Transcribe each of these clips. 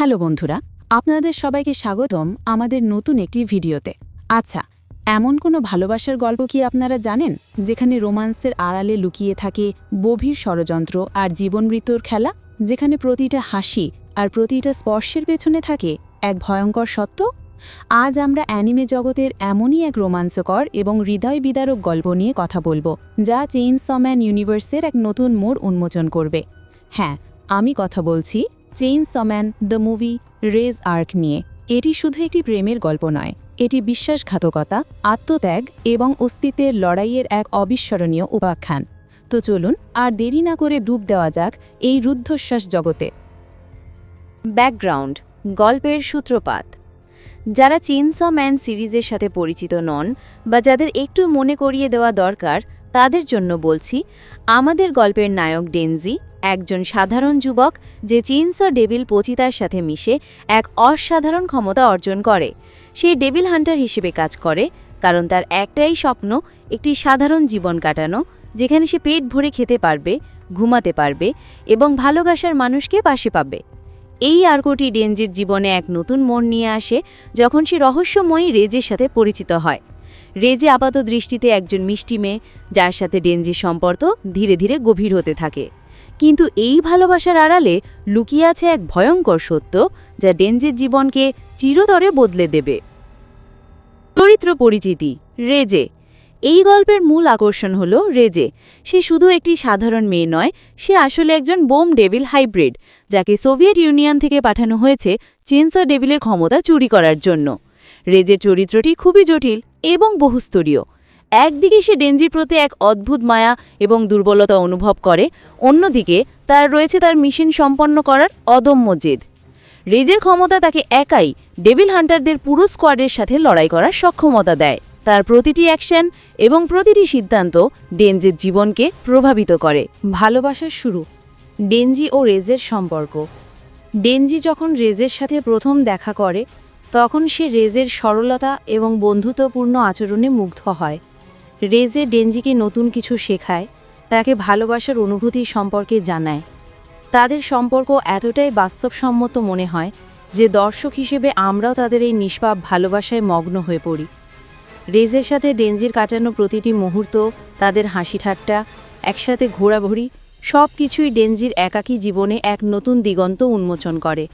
Hello বন্ধুরা, আপনাদের সবাইকে স্বাগতম আমাদের নতুন একটি ভিডিওতে। আচ্ছা এমন কোনো ভালোবাসার গল্প কি আপনারা জানেন? যেখানে রোমান্সের আড়ালে লুকিয়ে থাকে গভীর ষড়যন্ত্র আর জীবন মৃত্যুর খেলা? যেখানে প্রতিটা হাসি আর প্রতিটা স্পর্শের পেছনে থাকে এক ভয়ঙ্কর সত্য? আজ আমরা অ্যানিমে জগতের এমনই এক রোমাঞ্চকর এবং হৃদয় বিদারক গল্প নিয়ে কথা বলব, যা চেইনসম্যান ইউনিভার্সের এক নতুন মোড় উন্মোচন করবে। হ্যাঁ আমি কথা বলছি Chainsaw Man the movie Reze arc নিয়ে। এটি শুধু একটি প্রেমের গল্প নয়, এটি বিশ্বাসঘাতকতা, আত্মত্যাগ এবং অস্তিত্বের লড়াইয়ের এক অবিস্মরণীয় উপাখ্যান। তো চলুন, আর দেরি না করে ডুব দেওয়া যাক এই রুদ্ধশ্বাস জগতে। ব্যাকগ্রাউন্ড গল্পের সূত্রপাত। যারা চিনস ম্যান সিরিজের সাথে পরিচিত নন বা যাদের একটু মনে করিয়ে দেওয়া দরকার তাদের জন্য বলছি, আমাদের গল্পের নায়ক ডেনজি, একজন সাধারণ যুবক যে চিনস ডেভিল পচিতার সাথে মিশে এক অসাধারণ ক্ষমতা অর্জন করে। সে ডেভিল হান্টার হিসেবে কাজ করে, কারণ তার একটাই স্বপ্ন, একটি সাধারণ জীবন কাটানো, যেখানে সে পেট ভরে খেতে পারবে, ঘুমাতে পারবে এবং ভালোবাসার মানুষকে পাশে পাবে। এই আর্কটি ডেনজির জীবনে এক নতুন মোড় নিয়ে আসে, যখন সে রহস্যময়ী রেজের সাথে পরিচিত হয়। রেজে আপাত দৃষ্টিতে একজন মিষ্টি মেয়ে, যার সাথে ডেনজির সম্পর্ক ধীরে ধীরে গভীর হতে থাকে। কিন্তু এই ভালোবাসার আড়ালে লুকিয়ে আছে এক ভয়ঙ্কর সত্য, যা ডেনজির জীবনকে চিরতরে বদলে দেবে। চরিত্র পরিচিতি, রেজে। এই গল্পের মূল আকর্ষণ হল রেজে। সে শুধু একটি সাধারণ মেয়ে নয়, সে আসলে একজন বোম ডেভিল হাইব্রিড, যাকে সোভিয়েত ইউনিয়ন থেকে পাঠানো হয়েছে চেন্সর ডেভিলের ক্ষমতা চুরি করার জন্য। রেজের চরিত্রটি খুবই জটিল এবং বহুস্তরীয়। একদিকে সে ডেঞ্জির প্রতি এক অদ্ভুত মায়া এবং দুর্বলতা অনুভব করে, অন্যদিকে তার রয়েছে তার মিশন সম্পন্ন করার অদম্য জেদ। রেজের ক্ষমতা তাকে একাই ডেভিল হান্টারদের পুরো স্কোয়াডের সাথে লড়াই করার সক্ষমতা দেয়। তার প্রতিটি অ্যাকশন এবং প্রতিটি সিদ্ধান্ত ডেনজির জীবনকে প্রভাবিত করে। ভালোবাসার শুরু, ডেনজি ও রেজের সম্পর্ক। ডেনজি যখন রেজের সাথে প্রথম দেখা করে তখন সে রেজের সরলতা এবং বন্ধুত্বপূর্ণ আচরণে মুগ্ধ হয়। রেজে ডেনজিকে নতুন কিছু শেখায়, তাকে ভালোবাসার অনুভূতি সম্পর্কে জানায়। তাদের সম্পর্ক এতটাই বাস্তবসম্মত মনে হয় যে দর্শক হিসেবে আমরাও তাদের এই নিষ্পাপ ভালোবাসায় মগ্ন হয়ে পড়ি। রেজের সাথে ডেনজির কাটানো প্রতিটি মুহূর্ত, তাদের হাসি ঠাট্টা, একসাথে ঘোরাঘুরি সব কিছুই ডেনজির একাকী জীবনে এক নতুন দিগন্ত উন্মোচন করে।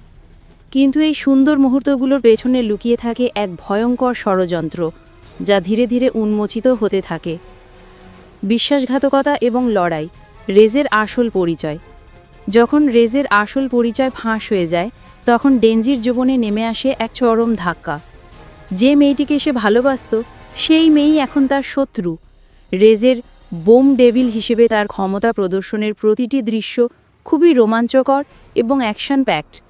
কিন্তু এই সুন্দর মুহূর্তগুলোর পেছনে লুকিয়ে থাকে এক ভয়ঙ্কর ষড়যন্ত্র, যা ধীরে ধীরে উন্মোচিত হতে থাকে। বিশ্বাসঘাতকতা এবং লড়াই, রেজের আসল পরিচয়। যখন রেজের আসল পরিচয় ফাঁস হয়ে যায়, তখন ডেঞ্জির জীবনে নেমে আসে এক চরম ধাক্কা। যে মেয়েটিকে সে ভালোবাসত, সেই মেয়েই এখন তার শত্রু। রেজের বোম ডেভিল হিসেবে তার ক্ষমতা প্রদর্শনের প্রতিটি দৃশ্য খুবই রোমাঞ্চকর এবং অ্যাকশন প্যাকড।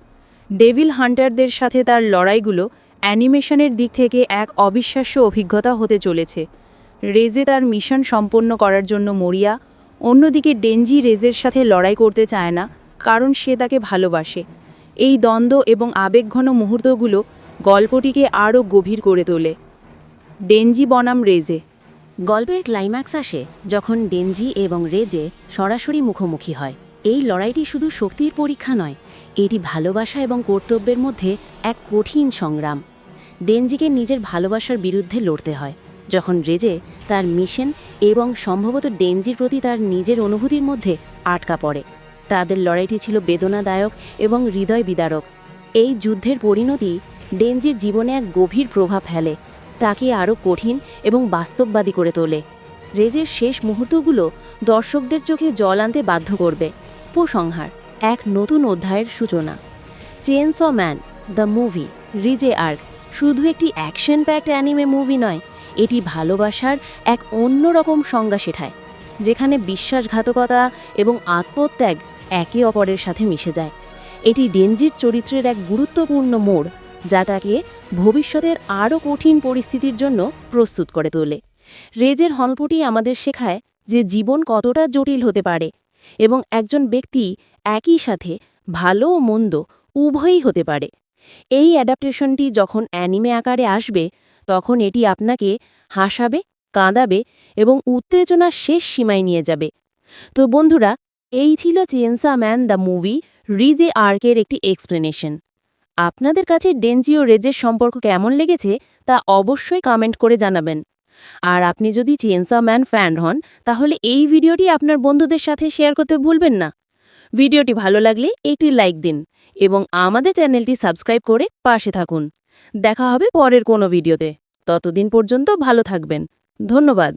ডেভিল হান্টারদের সাথে তার লড়াইগুলো অ্যানিমেশনের দিক থেকে এক অবিশ্বাস্য অভিজ্ঞতা হতে চলেছে। রেজে তার মিশন সম্পন্ন করার জন্য মরিয়া অন্যদিকে ডেনজি রেজের সাথে লড়াই করতে চায় না, কারণ সে তাকে ভালোবাসে। এই দ্বন্দ্ব এবং আবেগঘন মুহূর্তগুলো গল্পটিকে আরও গভীর করে তোলে। ডেনজি বনাম রেজে। গল্পের ক্লাইম্যাক্স আসে যখন ডেনজি এবং রেজে সরাসরি মুখোমুখি হয়। এই লড়াইটি শুধু শক্তির পরীক্ষা নয় এটি ভালোবাসা এবং কর্তব্যের মধ্যে এক কঠিন সংগ্রাম। ডেনজিকে নিজের ভালোবাসার বিরুদ্ধে লড়তে হয়, যখন রেজে তার মিশন এবং সম্ভবত ডেনজির প্রতি তার নিজের অনুভূতির মধ্যে আটকা পড়ে। তাদের লড়াইটি ছিল বেদনাদায়ক এবং হৃদয় বিদারক এই যুদ্ধের পরিণতি ডেনজির জীবনে এক গভীর প্রভাব ফেলে, তাকে আরও কঠিন এবং বাস্তববাদী করে তোলে। রেজের শেষ মুহূর্তগুলো দর্শকদের চোখে জল আনতে বাধ্য করবে। উপসংহার এক নতুন অধ্যায়ের সূচনা। Chainsaw man the movie Reze arc শুধু একটি অ্যাকশন প্যাকড অ্যানিমে মুভি নয়, এটি ভালোবাসার এক অন্যরকম সংজ্ঞা শেখায় যেখানে বিশ্বাসঘাতকতা এবং আত্মত্যাগ একে অপরের সাথে মিশে যায়। এটি ডেনজির চরিত্রের এক গুরুত্বপূর্ণ মোড়, যা তাকে ভবিষ্যতের আরও কঠিন পরিস্থিতির জন্য প্রস্তুত করে তোলে। রেজের হলপটি আমাদের শেখায় যে জীবন কতটা জটিল হতে পারে এবং একজন ব্যক্তি একই সাথে ভালো ও মন্দ উভয়ই হতে পারে। এই অ্যাডাপ্টেশনটি যখন অ্যানিমে আকারে আসবে, তখন এটি আপনাকে হাসাবে, কাঁদাবে এবং উত্তেজনার শেষ সীমায় নিয়ে যাবে। তো বন্ধুরা, এই ছিল Chainsaw man the movie Reze আর্কের একটি এক্সপ্লেনেশন আপনাদের কাছে ডেনজি ও রেজের সম্পর্ক কেমন লেগেছে, তা অবশ্যই কমেন্ট করে জানাবেন। আর আপনি যদি চেনসা ম্যান ফ্যান হন, তাহলে এই ভিডিওটি আপনার বন্ধুদের সাথে শেয়ার করতে ভুলবেন না। ভিডিওটি ভালো লাগলে একটি লাইক দিন এবং আমাদের চ্যানেলটি সাবস্ক্রাইব করে পাশে থাকুন। দেখা হবে পরের কোনো ভিডিওতে। ততদিন পর্যন্ত ভালো থাকবেন। ধন্যবাদ।